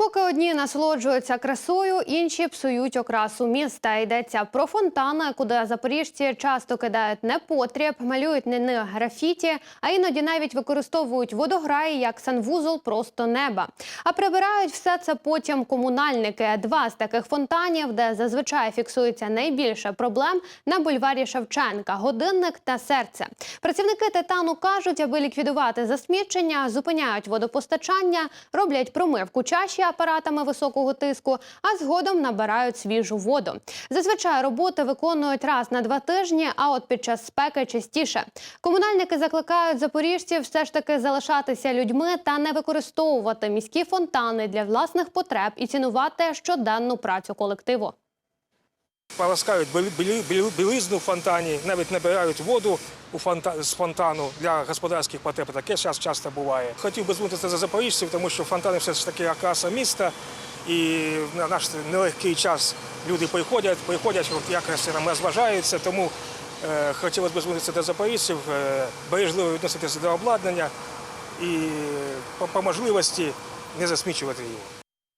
Поки одні насолоджуються красою, інші псують окрасу міста. Йдеться про фонтани, куди запоріжці часто кидають непотріб, малюють не не графіті, а іноді навіть використовують водограї як санвузол просто неба. А прибирають все це потім комунальники. Два з таких фонтанів, де зазвичай фіксується найбільше проблем, на бульварі Шевченка, годинник та серце. Працівники титану кажуть, аби ліквідувати засмічення, зупиняють водопостачання, роблять промивку чаші апаратами високого тиску, а згодом набирають свіжу воду. Зазвичай роботи виконують раз на два тижні, а от під час спеки частіше. Комунальники закликають запоріжців все ж таки залишатися людьми та не використовувати міські фонтани для власних потреб і цінувати щоденну працю колективу. Полоскають білизну в фонтані, навіть набирають воду з фонтану для господарських потреб. Таке зараз часто буває. Хотів би звернутися за запоріжців, тому що фонтани все ж таки окраса міста. І на наш нелегкий час люди приходять, приходять, якраз нам розважаються. Тому е, хотілося б звернутися до запоріжців, е, бережливо відноситися до обладнання і по, по можливості не засмічувати його.